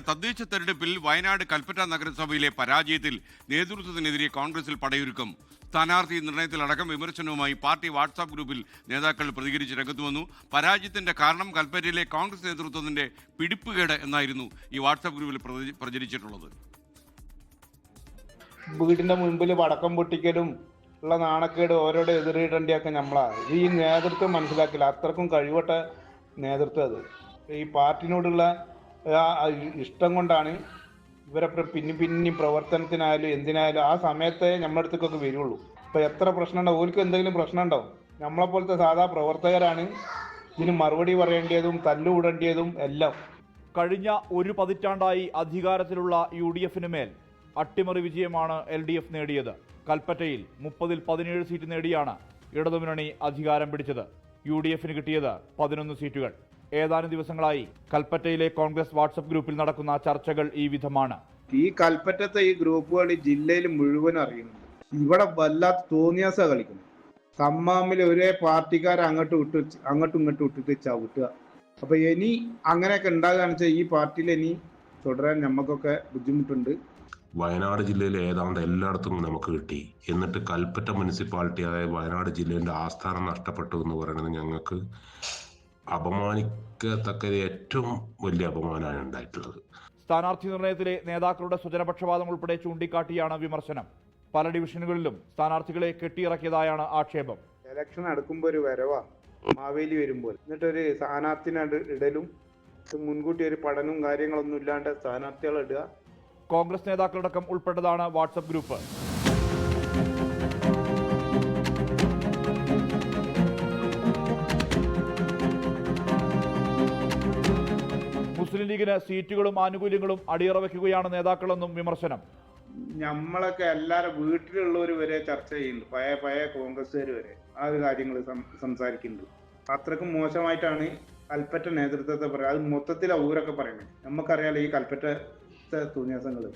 തദ്ദേശ തെരഞ്ഞെടുപ്പിൽ വയനാട് കൽപ്പറ്റ നഗരസഭയിലെ പരാജയത്തിൽ നേതൃത്വത്തിനെതിരെ കോൺഗ്രസിൽ പടയൊരുക്കം. സ്ഥാനാർത്ഥി നിർണയത്തിലടക്കം വിമർശനവുമായി പാർട്ടി വാട്സാപ്പ് ഗ്രൂപ്പിൽ നേതാക്കൾ പ്രതികരിച്ച് രംഗത്ത് വന്നു. പരാജയത്തിന്റെ കാരണം കൽപ്പറ്റയിലെ കോൺഗ്രസ് നേതൃത്വത്തിന്റെ പിടിപ്പുകേട് എന്നായിരുന്നു ഈ വാട്സാപ്പ് ഗ്രൂപ്പിൽ പ്രചരി- പ്രചരിച്ചിട്ടുള്ളത്. വീടിന്റെ മുൻപിൽ വടക്കം പൊട്ടിക്കലും ഉള്ള നാണക്കേട് ഓരോടെ എതിരിടേണ്ടിയൊക്കെ നമ്മളാ ഈ നേതൃത്വം മനസ്സിലാക്കില്ല. അത്രക്കും കഴിവട്ട നേതൃത്വം അത്. ഈ പാർട്ടിനോടുള്ള ഇഷ്ടം കൊണ്ടാണ് ഇവരെ പിന്നി പിന്നി പ്രവർത്തനത്തിനായാലും എന്തിനായാലും ആ സമയത്തെ നമ്മുടെ അടുത്തേക്കൊക്കെ വരുള്ളൂ. ഇപ്പൊ എത്ര പ്രശ്നം ഉണ്ടാവും ഓർക്ക് എന്തെങ്കിലും പ്രശ്നം ഉണ്ടാവും നമ്മളെ പോലത്തെ സാധാ പ്രവർത്തകരാണ് ഇതിന് മറുപടി പറയേണ്ടതും തല്ലുകൂടേണ്ടതും എല്ലാം. കഴിഞ്ഞ ഒരു പതിറ്റാണ്ടായി അധികാരത്തിലുള്ള യു ഡി എഫിന് മേൽ അട്ടിമറി വിജയമാണ് എൽ ഡി എഫ് നേടിയത്. കൽപ്പറ്റയിൽ മുപ്പതിൽ പതിനേഴ് സീറ്റ് നേടിയാണ് ഇടതുമുന്നണി അധികാരം പിടിച്ചത്. യു ഡി എഫിന് കിട്ടിയത് പതിനൊന്ന് സീറ്റുകൾ. ഏതാനും ദിവസങ്ങളായി കൽപ്പറ്റയിലെ കോൺഗ്രസ് വാട്സപ്പ് ഗ്രൂപ്പിൽ നടക്കുന്ന ചർച്ചകൾ ഈ വിധമാണ്. ഈ കൽപ്പറ്റത്തെ ഈ ഗ്രൂപ്പുകൾ ഈ ജില്ലയിൽ മുഴുവൻ അറിയുന്നുണ്ട്. ഇവിടെ വല്ലാത്ത തോന്നിയാസ കളിക്കുന്നു തമ്മാമിൽ ഒരേ പാർട്ടിക്കാരെ അങ്ങോട്ട് വിട്ട് അങ്ങോട്ടും ഇങ്ങോട്ടും ഇട്ടിട്ട് ചവിട്ടുക. അപ്പൊ ഇനി അങ്ങനെയൊക്കെ ഉണ്ടാകുകയാണെന്ന് വെച്ചാൽ ഈ പാർട്ടിയിൽ ഇനി തുടരാൻ നമുക്കൊക്കെ ബുദ്ധിമുട്ടുണ്ട്. വയനാട് ജില്ലയിലെ ഏതാണ്ട് എല്ലായിടത്തും നമുക്ക് കിട്ടി. എന്നിട്ട് കൽപ്പറ്റ മുനിസിപ്പാലിറ്റി അതായത് വയനാട് ജില്ലയുടെ ആസ്ഥാനം നഷ്ടപ്പെട്ടു എന്ന് പറയുന്നത് ഞങ്ങൾക്ക് അപമാനിക്കത്തക്ക ഏറ്റവും വലിയ അപമാനമാണ് ഉണ്ടായിട്ടുള്ളത്. സ്ഥാനാർത്ഥി നിർണയത്തിലെ നേതാക്കളുടെ സ്വജനപക്ഷപാതം ഉൾപ്പെടെ ചൂണ്ടിക്കാട്ടിയാണ് വിമർശനം. പല ഡിവിഷനുകളിലും സ്ഥാനാർത്ഥികളെ കെട്ടിയിറക്കിയതായാണ് ആക്ഷേപം. ഇലക്ഷൻ അടുക്കുമ്പോൾ ഒരു വരവാ. മാവേലി വരുമ്പോൾ. എന്നിട്ടൊരു സ്ഥാനാർത്ഥിനെ ഇടലും മുൻകൂട്ടി ഒരു പഠനവും കാര്യങ്ങളൊന്നും ഇല്ലാണ്ട് സ്ഥാനാർത്ഥികളെ ഇടുക. കോൺഗ്രസ് നേതാക്കളടക്കം ഉൾപ്പെട്ടതാണ് വാട്സപ്പ് ഗ്രൂപ്പ്. മുസ്ലിം ലീഗിന് സീറ്റുകളും ആനുകൂല്യങ്ങളും അടിയറ വയ്ക്കുകയാണ് നേതാക്കളെന്നും വിമർശനം. നമ്മളൊക്കെ എല്ലാരും വീട്ടിലുള്ളവർ വരെ ചർച്ച ചെയ്യുന്നുണ്ട്. പഴയ പഴയ കോൺഗ്രസ്സുകാർ വരെ. ആ ഒരു കാര്യങ്ങൾ സംസാരിക്കുന്നുണ്ട്. അത്രക്കും മോശമായിട്ടാണ് കൽപ്പറ്റ നേതൃത്വത്തെ പറയുന്നത്. അത് മൊത്തത്തിൽ ഊരൊക്കെ പറയുന്നത്. നമുക്കറിയാലോ ഈ കൽപ്പറ്റ തുന്യാസങ്ങൾ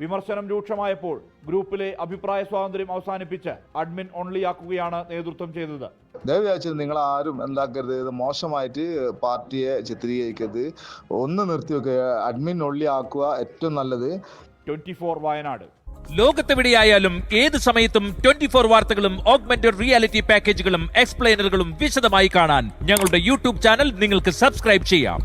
വിമർശനം രൂക്ഷമായപ്പോൾ ഗ്രൂപ്പിലെ അഭിപ്രായ സ്വാതന്ത്ര്യം അവസാനിപ്പിച്ച് അഡ്മിൻ ഓൺലിയാക്കുകയാണ് നേതൃത്വം ചെയ്തത്. ദയവായി നിങ്ങൾ ആരും എന്താക്കരുത് ഇത് മോശമായിട്ട് പാർട്ടിയെ ചിത്രീകരിക്കരുത്. ഒന്ന് നിർത്തി വെക്കുക അഡ്മിൻ ഒള്ളി ആക്കുക ഏറ്റവും നല്ലത്. Twenty four Wayanad. ലോകത്തെവിടെയായാലും ഏത് സമയത്തും ട്വന്റി ഫോർ വാർത്തകളും ഓഗ്മെന്റഡ് റിയാലിറ്റി പാക്കേജുകളും എക്സ്പ്ലെയിനറുകളും വിശദമായി കാണാൻ ഞങ്ങളുടെ യൂട്യൂബ് ചാനൽ നിങ്ങൾക്ക് സബ്സ്ക്രൈബ് ചെയ്യാം.